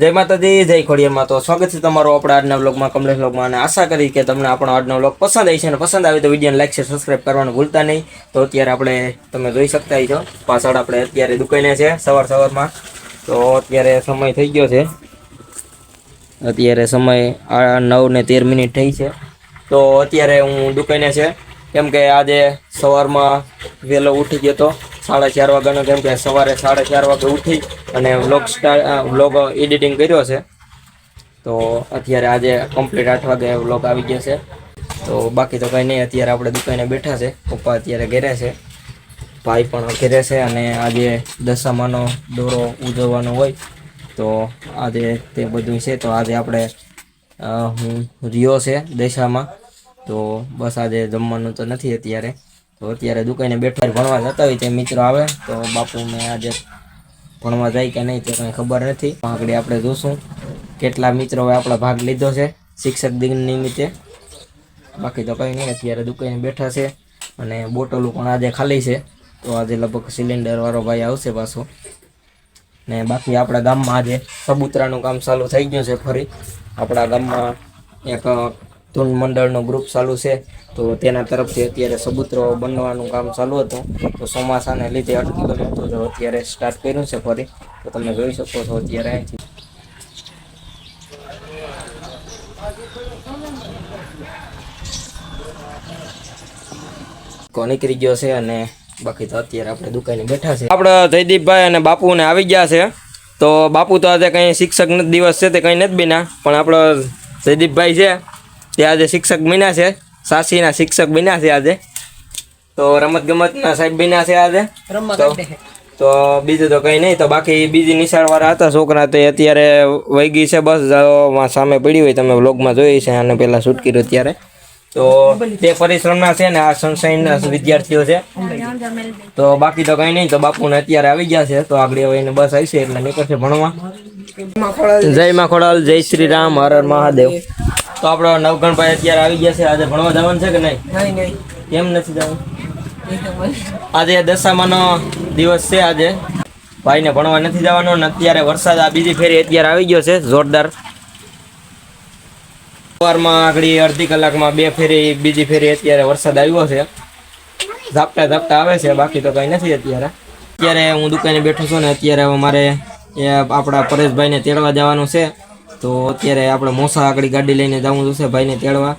જય માતાજી, જય ખોડિયારમાં. તો સ્વાગત છે તમારો આપણા આજના વ્લોગમાં, કમલેશ વ્લોગમાં. અને આશા કરી કે તમને આપણો આજનો વ્લોગ પસંદ આવી છે. અને પસંદ આવે તો વિડીયોને લાઈક છે સબસ્ક્રાઈબ કરવાનું ભૂલતા નહીં. તો અત્યારે આપણે, તમે જોઈ શકતા છો પાછળ આપણે અત્યારે દુકાને છે, સવાર સવારમાં. તો અત્યારે સમય થઈ ગયો છે. અત્યારે સમય નવ ને તેર મિનિટ થઈ છે. તો અત્યારે હું દુકાને છે. કેમ કે આજે સવારમાં વહેલો ઉઠી ગયો તો સાડા ચાર વાગ્યાનો કેમ કે સવારે સાડા ચાર વાગે ઉઠી અને વ્લોગ સ્ટાર વ્લોગ એડિટિંગ કર્યો છે. તો અત્યારે આજે કમ્પ્લીટ આઠ વાગે વ્લોગ આવી ગયો છે. તો બાકી તો કંઈ નહીં, અત્યારે આપણે દુકાને બેઠા છે. પપ્પા અત્યારે ઘેરે છે. ભાઈ પણ ઘેરે છે અને આજે દશામાનો દોરો ઉજવવાનો હોય. તો આજે તે બધું છે. તો આજે આપણે હું રિયો છે દશામાં. તો બસ આજે જમવાનું તો નથી અત્યારે. તો અત્યારે દુકાને બેઠા ભણવા જતા હોય તે મિત્રો આવે. તો બાપુ મેં આજે ભણવા જાય કે નહીં તે કંઈ ખબર નથી. આગળ આપણે જોશું કેટલા મિત્રોએ આપણા ભાગ લીધો છે શિક્ષક દિન નિમિત્તે. બાકી તો કંઈ નહીં, અત્યારે દુકાને બેઠા છે અને બોટલો પણ આજે ખાલી છે. તો આજે લગભગ સિલિન્ડરવાળો ભાઈ આવશે પાછો. ને બાકી આપણા ગામમાં આજે સબુતરાનું કામ ચાલુ થઈ ગયું છે ફરી. આપણા ગામમાં એક ધૂન મંડળનો ગ્રુપ ચાલુ છે. તો તેના તરફથી અત્યારે સબૂતરો બનવાનું કામ ચાલુ હતું. તો ચોમાસાને લીધે અટકી ગયું હતું. તો અત્યારે સ્ટાર્ટ કર્યું છે ફરી. તો તમે જોઈ શકો છો અત્યારે અહીંથી. નીકળી ગયો છે અને બાકી તો અત્યારે આપણે દુકાને બેઠા છે. આપણે જયદીપભાઈ અને બાપુને આવી ગયા છે. તો બાપુ તો આજે કંઈ શિક્ષક દિવસ છે તે કંઈ નથી બીના. પણ આપણો જયદીપભાઈ છે. તે આજે શિક્ષક બન્યા છે. સાસીના શિક્ષક બન્યા છે આજે. તો રમત ગમતના સાહેબ બન્યા છે આજે. તો તો બીજું તો કંઈ નહીં. તો બાકી બીજી નિશાળવાળા હતા. છોકરા તે અત્યારે વહી ગઈ છે બસ. સામે પડી હોય તમે વ્લોગમાં જોઈ છે. અને પહેલાં શૂટ કર્યું ત્યારે તો તે પરિશ્રમના છે ને આ સનસાઈનના વિદ્યાર્થીઓ છે. તો બાકી તો કંઈ નહીં. તો બાપુને અત્યારે આવી ગયા છે. તો આગળ એને બસ આવી છે એટલે નીકળશે ભણવા. જય માખોડાલ જય શ્રી રામ. હર હર મહાદેવ. તો આપણો નવગણભાઈ અત્યારે આવી ગયા છે. આજે ભણવા જવાનું છે કે નહીં? કેમ નથી જવાનું? આજે દશામાનો દિવસ છે આજે. ભાઈને ભણવા નથી જવાનો ને અત્યારે વરસાદ આ બીજી ફેરી અત્યારે આવી ગયો છે જોરદાર. સવારમાં આગળ અડધી કલાકમાં બે ફેરી બીજી ફેરી અત્યારે વરસાદ આવ્યો છે. ઝાપટા ઝાપટા આવે છે બાકી તો કંઈ નથી અત્યારે. અત્યારે હું દુકાને બેઠો છું ને અત્યારે મારે એ આપણા પરેશભાઈને તેડવા જવાનું છે. તો અત્યારે આપણે મોસા આગળ ગાડી લઈને જવું જોશે ભાઈને તેડવા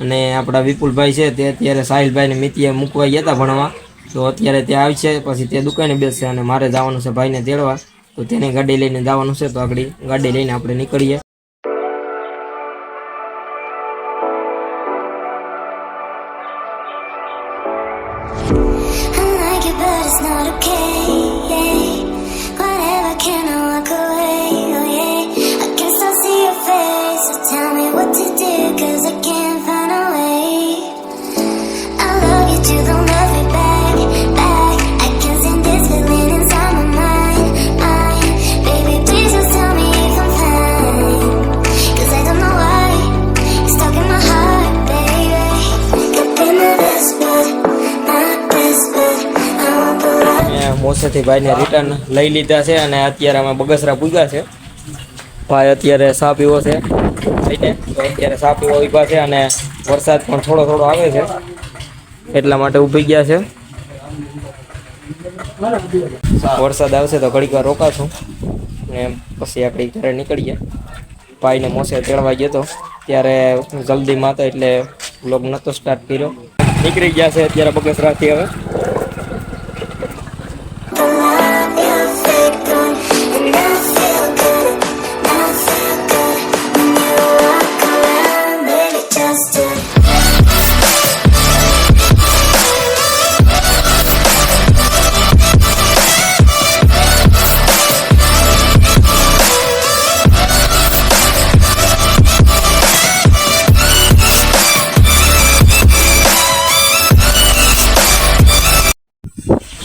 અને આપણા વિપુલભાઈ છે તે અત્યારે સાહિલભાઈને મિતિએ મૂકવા ગયા હતા ભણવા તો અત્યારે તે આવશે, પછી તે દુકાને બેસશે અને મારે જવાનું છે ભાઈને તેડવા તો તેની ગાડી લઈને જવાનું છે તો આગળ ગાડી લઈને આપણે નીકળીએ not okay. Yeah. મેં મોસેથી ભાઈને રિટર્ન લઈ લીધા છે અને અત્યારે અમે બગસરા પૂગ્યા છે. ભાઈ અત્યારે સા પીવો છે. ભાઈને અત્યારે સા પીવો ઊભા છે અને વરસાદ પણ થોડો થોડો આવે છે. એટલા માટે ઊભી ગયા છે. વરસાદ આવશે તો ઘડીક વાર રોકાશું. ને પછી આપણે ઘરે નીકળીએ. ભાઈને મોસે તેડવા ગયો તો. ત્યારે જલ્દીમાં હતો એટલે વ્લોગ નહોતો સ્ટાર્ટ કર્યો. નીકળી ગયા છે અત્યારે બગસરાથી હવે.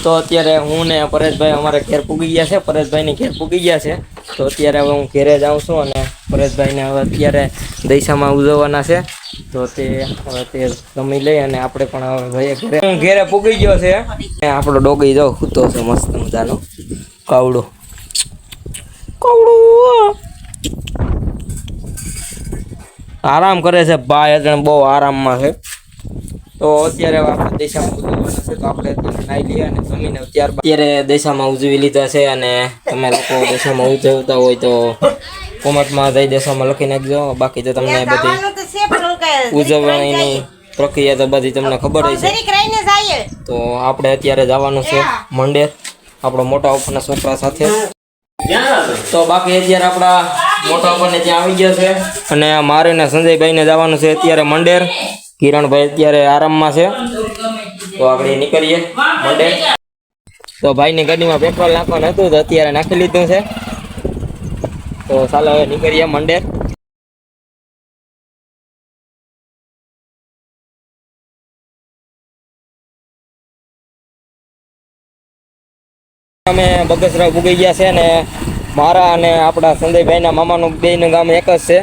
તો અત્યારે હું ને પરેશભાઈ અમારે ઘેર પૂગી ગયા છે. પરેશભાઈને ઘેર પૂગી ગયા છે. તો અત્યારે હવે હું ઘેરે જાઉં છું અને પરેશભાઈને હવે અત્યારે દૈસામાં ઉજવવાના છે. તો તે હવે તે જમી લઈ અને આપણે પણ હવે ભાઈ ઘરે હું ઘેરે પૂગી ગયો છે. આપણો ડોગી જાઉં ખૂતો છે મસ્ત મજાનો. કાવડો. કાવડો. આરામ કરે છે. ભાઈ અત્યારે બહુ આરામમાં છે. તો અત્યારે આપણે દેશામાં ઉજવવાના છે તો આપણે અત્યારે નાઈ લઈએ અને જમીને ત્યારબાદ અત્યારે દેશામાં ઉજવી લીધા છે અને તમે લોકો દેશામાં ઉજવતા હોય તો કોમેન્ટમાં જઈ દેશામાં લખી નાખજો. બાકી તો તમને બધી ઉજવણીની પ્રક્રિયા તો બધી તમને ખબર હોય છે. તો આપણે અત્યારે જવાનું છે મંડેર આપણો મોટા ઉપરના છોકરા સાથે. તો બાકી અત્યારે આપણા મોટા ઉપરને ત્યાં આવી ગયા છે. અને મારે ને સંજયભાઈને જવાનું છે અત્યારે મંડેર. કિરણભાઈ અત્યારે આરામમાં છે. તો આપણે નીકળીએ મંડે. તો ભાઈની ગાડીમાં પેટ્રોલ નાખવાનું હતું, તો અત્યારે નાખી લીધું છે. તો ચાલો હવે નીકળીએ મંડે. અમે બગસરા ઉગી ગયા છે અને મારા અને આપણા સંદયભાઈના મામાનું બેયનું ગામ એક જ છે.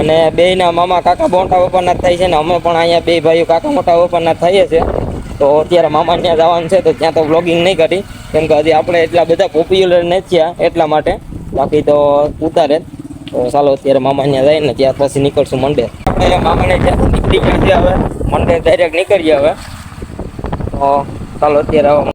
અને બેયના મામા કાકા મોટા વપાના થાય છે ને અમે પણ અહીંયા બે ભાઈઓ કાકા મોટા વપાના થઈએ છે તો અત્યારે મામા ત્યાં જવાનું છે તો ત્યાં તો વ્લોગિંગ નહીં કરી. કેમ કે હજી આપણે એટલા બધા પોપ્યુલર નથી થયા એટલા માટે. બાકી તો ઉતારે તો ચાલો અત્યારે મામા ત્યાં ને ત્યાર પછી નીકળશું મંડે આપણે મામાને ત્યાંથી નીકળી ગયા છે હવે. મંડે ડાયરેક્ટ નીકળીએ હવે. તો ચાલો અત્યારે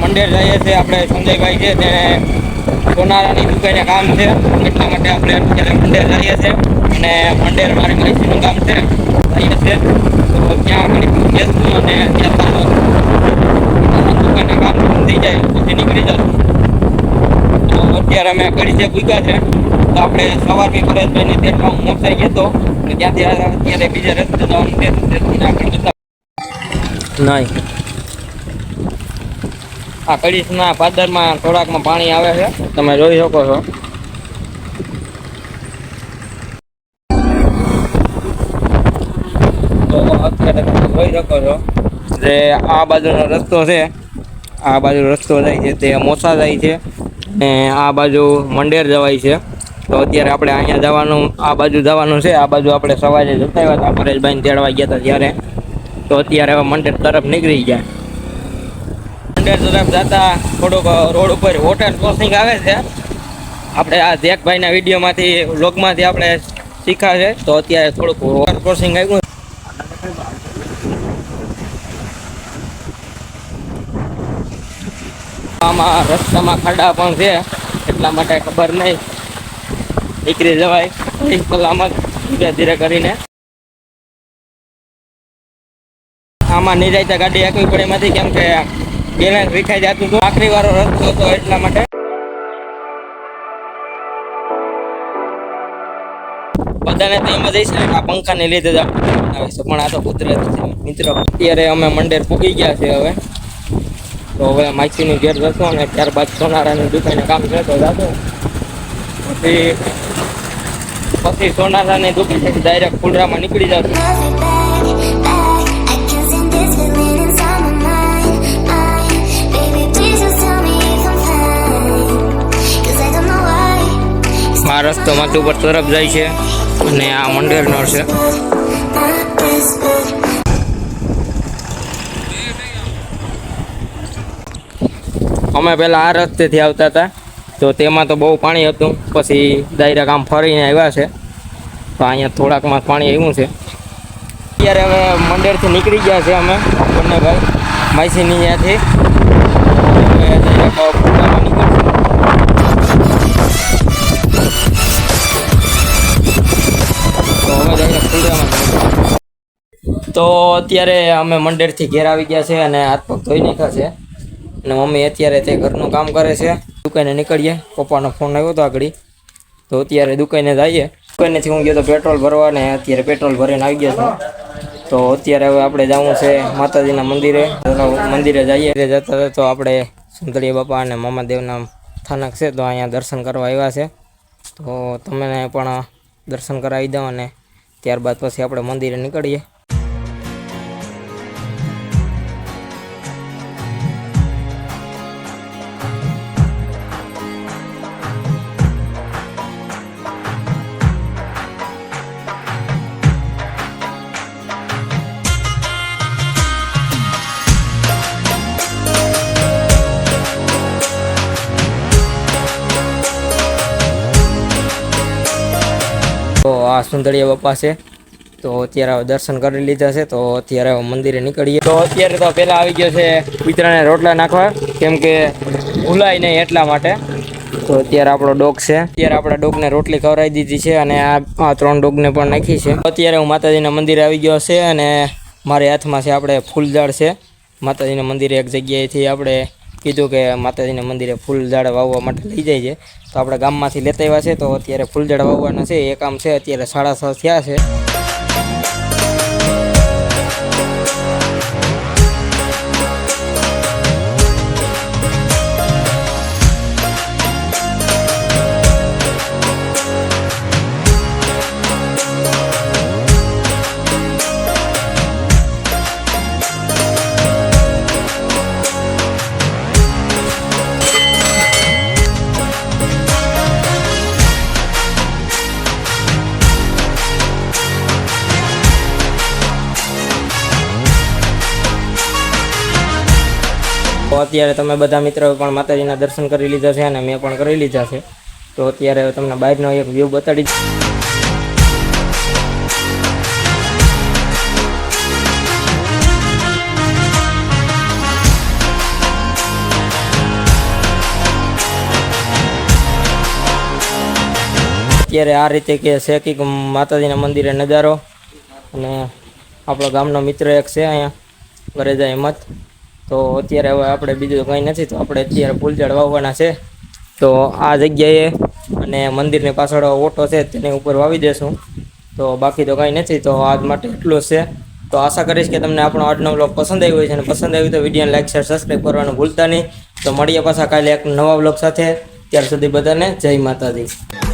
મંડેર જઈએ છીએ, આપણે સંજયભાઈ છે તેને સોનારાની દુકાને કામ છે, એટલા માટે આપણે અત્યારે મંડેર જઈએ છીએ અને મંડેર મારી માસીનું કામ છે, જઈએ છીએ. તો ત્યાં આગળ બેસવું અને ત્યાં દુકાને કામ થઈ જાય, પછી નીકળી જશું તો અત્યારે અમે ઘડી છે ભૂગ્યા છે, તો આપણે સવારની પરેશભાઈને ત્યાં હું મોસાઈ ગયો અને ત્યાંથી અત્યારે બીજા રસ્તે જવાનું તે આગળ બતાવું નહીં. આ કડીશના પાદરમાં થોડાકમાં પાણી આવે છે. તમે જોઈ શકો છો. અત્યારે તમે જોઈ શકો છો જે આ બાજુનો રસ્તો છે. આ બાજુ રસ્તો જાય છે તે મોસા જાય છે. ને આ બાજુ મંડેર જવાય છે. તો અત્યારે આપણે અહીંયા જવાનું, આ બાજુ જવાનું છે. આ બાજુ આપણે સવારે જતા આવ્યા હતા. પરેશભાઈને તેડવા ગયા હતા ત્યારે. તો અત્યારે હવે મંડેર તરફ નીકળી ગયા. મંડેર તરફ જતા, થોડુંક રોડ ઉપર વોટર ક્રોસિંગ આવે છે. આપણે આ જેકભાઈના વિડીયોમાંથી વ્લોગમાંથી આપણે શીખ્યા તો અત્યારે થોડુંક વોટર ક્રોસિંગ આવ્યું આમાં રસ્તામાં ખાડા પણ છે. એટલા માટે ખબર નહીં. નીકળી જવાય. સલામત ધીરે ધીરે કરીને. આમાં નિરાયતા ગાડી હાંકવી પડે એમાંથી કેમ કે બેલેન્સ વિખાઈ જતું હતું. આખરી વાળો રસ્તો હતો એટલા માટે. બધાને તો એમ જ હશે આ પંખાને લીધે જ આવે છે. પણ આ તો કુદરત છે. મિત્રો, અત્યારે અમે મંડેર પૂગી ગયા છે હવે. તો હવે માઇસીની ઘેર જશો અને ત્યારબાદ સોનારાની દુકાને કામ કરતો જશો. પછી પછી સોનારાની દુકાને ડાયરેક્ટ ફૂલરામાં નીકળી જશું. આ રસ્તો માથું ઉપર તરફ જાય છે અને આ મંડળનો છે. અમે પહેલાં આ રસ્તેથી આવતા હતા. તો તેમાં તો બહુ પાણી હતું. પછી ડાયરેક્ટ આમ ફરીને આવ્યા છે. તો અહીંયા થોડાકમાં પાણી આવ્યું છે. અત્યારે હવે મંડળથી નીકળી ગયા છે અમે, બંને ભાઈ. માઈસીની ત્યાંથી. તો અત્યારે અમે મંડેરથી ઘેર આવી ગયા છે અને હાથ પગ ધોઈ નાખ્યા છે. અને મમ્મી અત્યારે તે ઘરનું કામ કરે છે. દુકાને નીકળીએ. પપ્પાનો ફોન આવ્યો હતો આગળ. તો અત્યારે દુકાને જઈએ. દુકાનેથી હું ગયો તો પેટ્રોલ ભરવા ને અત્યારે પેટ્રોલ ભરીને આવી ગયો છું. તો અત્યારે હવે આપણે જવું છે માતાજીના મંદિરે. મંદિરે જઈએ. જતા તો આપણે સુંદરીયા બાપા અને મામાદેવના સ્થાનક છે તો અહીંયા દર્શન કરવા આવ્યા છે. તો તમને પણ દર્શન કરાવી દઉં અને ત્યારબાદ પછી આપણે મંદિરે નીકળીએ. આ સુંદરીયા બાપા છે તો અત્યારે દર્શન કરી લીધા છે, તો અત્યારે મંદિરે નીકળીએ. તો અત્યારે તો પહેલાં આવી ગયો છે કૂતરાને રોટલા નાખવા, કેમ કે ભૂલાય નહીં એટલા માટે. તો અત્યારે આપણો ડોગ છે. અત્યારે આપણા ડોગને રોટલી ખવડાવી દીધી છે અને આ આ ત્રણ ડોગને પણ નાખી છે. અત્યારે હું માતાજીના મંદિરે આવી ગયો છે અને મારી હાથમાં છે આપણે ફૂલઝાડ છે. માતાજીના મંદિરે એક જગ્યાએથી આપણે કીધું કે માતાજીના મંદિરે ફૂલઝાડ વાવવા માટે લઈ જાય છે. તો આપણે ગામમાંથી લેતા આવ્યા છે, તો અત્યારે ફૂલઝાડ વાવવાના છે. એ કામ છે, અત્યારે સાડા છ થયા છે. તો અત્યારે તમે બધા મિત્રો પણ માતાજીના દર્શન કરી લીધા છે અને મેં પણ કરી લીધા છે. તો અત્યારે તમને બહારનો એક વ્યૂ બતાડી અત્યારે આ રીતે કે છે કે માતાજીના મંદિરે નજારો અને આપણો ગામનો મિત્ર એક છે અહીંયા. વરેજા હિંમત તો અત્યારે હવે આપણે બીજું કંઈ નથી, તો આપણે અત્યારે ફૂલઝાડ વાવવાના છે. તો આ જગ્યાએ અને મંદિરની પાછળ ઓટો છે, તેની ઉપર વાવી દેશું. તો બાકી તો કંઈ નથી, તો આજ માટે એટલું છે. તો આશા કરીશ કે તમને આપણો આજનો બ્લોગ પસંદ આવ્યો હોય છે અને પસંદ આવ્યું તો વિડીયોને લાઈક, શેર, સબસ્ક્રાઈબ કરવાનું ભૂલતા નહીં. તો મળીએ પાછા કાલે એક નવા બ્લોગ સાથે. ત્યાર સુધી બધાને જય માતાજી.